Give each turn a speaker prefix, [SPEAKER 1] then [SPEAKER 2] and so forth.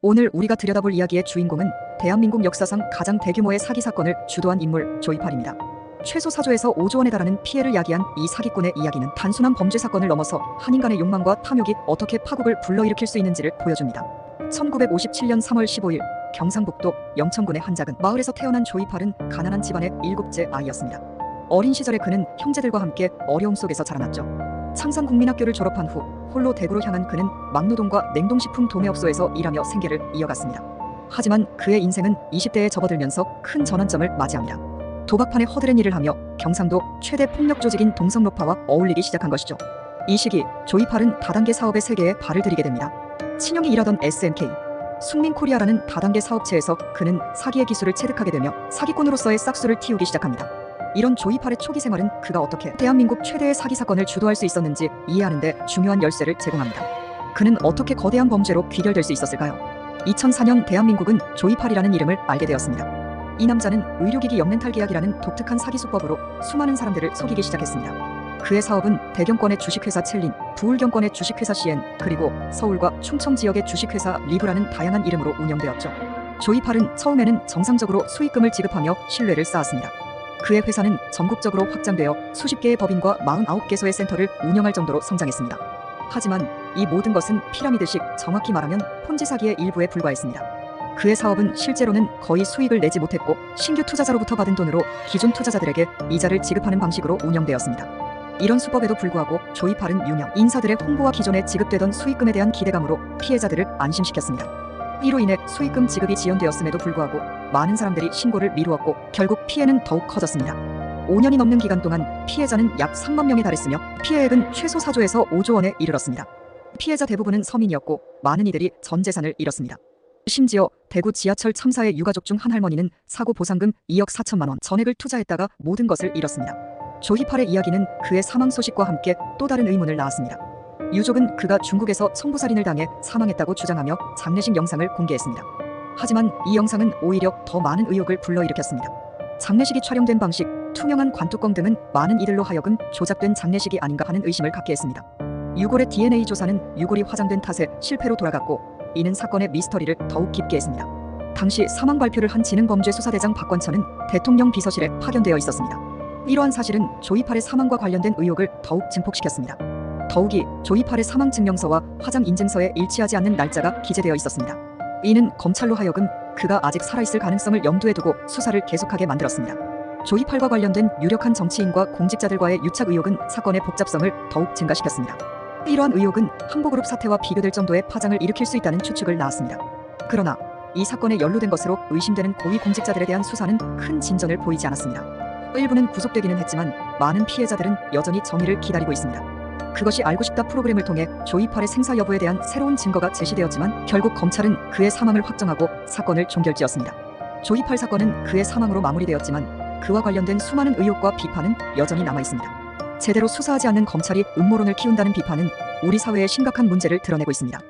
[SPEAKER 1] 오늘 우리가 들여다볼 이야기의 주인공은 대한민국 역사상 가장 대규모의 사기 사건을 주도한 인물 조이팔입니다. 최소 4조에서 5조 원에 달하는 피해를 야기한 이 사기꾼의 이야기는 단순한 범죄 사건을 넘어서 한 인간의 욕망과 탐욕이 어떻게 파국을 불러일으킬 수 있는지를 보여줍니다. 1957년 3월 15일 경상북도 영천군의 한 작은 마을에서 태어난 조이팔은 가난한 집안의 일곱째 아이였습니다. 어린 시절에 그는 형제들과 함께 어려움 속에서 자라났죠. 창산국민학교를 졸업한 후 홀로 대구로 향한 그는 막노동과 냉동식품 도매업소에서 일하며 생계를 이어갔습니다. 하지만 그의 인생은 20대에 접어들면서 큰 전환점을 맞이합니다. 도박판에 허드렛 일을 하며 경상도 최대 폭력 조직인 동성로파와 어울리기 시작한 것이죠. 이 시기 조이팔은 다단계 사업의 세계에 발을 들이게 됩니다. 친형이 일하던 SMK, 숙민코리아라는 다단계 사업체에서 그는 사기의 기술을 체득하게 되며 사기꾼으로서의 싹수를 틔우기 시작합니다. 이런 조이팔의 초기 생활은 그가 어떻게 대한민국 최대의 사기 사건을 주도할 수 있었는지 이해하는데 중요한 열쇠를 제공합니다. 그는 어떻게 거대한 범죄로 귀결될 수 있었을까요? 2004년 대한민국은 조이팔이라는 이름을 알게 되었습니다. 이 남자는 의료기기 영렌탈 계약이라는 독특한 사기 수법으로 수많은 사람들을 속이기 시작했습니다. 그의 사업은 대경권의 주식회사 첼린, 부울경권의 주식회사 CN, 그리고 서울과 충청 지역의 주식회사 리브라는 다양한 이름으로 운영되었죠. 조이팔은 처음에는 정상적으로 수익금을 지급하며 신뢰를 쌓았습니다. 그의 회사는 전국적으로 확장되어 수십 개의 법인과 49개소의 센터를 운영할 정도로 성장했습니다. 하지만 이 모든 것은 피라미드식 정확히 말하면 폰지 사기의 일부에 불과했습니다. 그의 사업은 실제로는 거의 수익을 내지 못했고 신규 투자자로부터 받은 돈으로 기존 투자자들에게 이자를 지급하는 방식으로 운영되었습니다. 이런 수법에도 불구하고 조이팔은 유명 인사들의 홍보와 기존에 지급되던 수익금에 대한 기대감으로 피해자들을 안심시켰습니다. 이로 인해 수익금 지급이 지연되었음에도 불구하고 많은 사람들이 신고를 미루었고 결국 피해는 더욱 커졌습니다. 5년이 넘는 기간 동안 피해자는 약 3만 명에 달했으며 피해액은 최소 4조에서 5조 원에 이르렀습니다. 피해자 대부분은 서민이었고 많은 이들이 전 재산을 잃었습니다. 심지어 대구 지하철 참사의 유가족 중 한 할머니는 사고 보상금 2억 4천만 원 전액을 투자했다가 모든 것을 잃었습니다. 조희팔의 이야기는 그의 사망 소식과 함께 또 다른 의문을 낳았습니다. 유족은 그가 중국에서 청부살인을 당해 사망했다고 주장하며 장례식 영상을 공개했습니다. 하지만 이 영상은 오히려 더 많은 의혹을 불러일으켰습니다. 장례식이 촬영된 방식, 투명한 관뚜껑 등은 많은 이들로 하여금 조작된 장례식이 아닌가 하는 의심을 갖게 했습니다. 유골의 DNA 조사는 유골이 화장된 탓에 실패로 돌아갔고 이는 사건의 미스터리를 더욱 깊게 했습니다. 당시 사망 발표를 한 지능범죄수사대장 박관천은 대통령 비서실에 파견되어 있었습니다. 이러한 사실은 조이팔의 사망과 관련된 의혹을 더욱 증폭시켰습니다. 더욱이 조이팔의 사망 증명서와 화장 인증서에 일치하지 않는 날짜가 기재되어 있었습니다. 이는 검찰로 하여금 그가 아직 살아있을 가능성을 염두에 두고 수사를 계속하게 만들었습니다. 조이팔과 관련된 유력한 정치인과 공직자들과의 유착 의혹은 사건의 복잡성을 더욱 증가시켰습니다. 이러한 의혹은 한보그룹 사태와 비교될 정도의 파장을 일으킬 수 있다는 추측을 낳았습니다. 그러나 이 사건에 연루된 것으로 의심되는 고위 공직자들에 대한 수사는 큰 진전을 보이지 않았습니다. 일부는 구속되기는 했지만 많은 피해자들은 여전히 정의를 기다리고 있습니다. 그것이 알고 싶다 프로그램을 통해 조이팔의 생사 여부에 대한 새로운 증거가 제시되었지만 결국 검찰은 그의 사망을 확정하고 사건을 종결지었습니다. 조이팔 사건은 그의 사망으로 마무리되었지만 그와 관련된 수많은 의혹과 비판은 여전히 남아 있습니다. 제대로 수사하지 않는 검찰이 음모론을 키운다는 비판은 우리 사회의 심각한 문제를 드러내고 있습니다.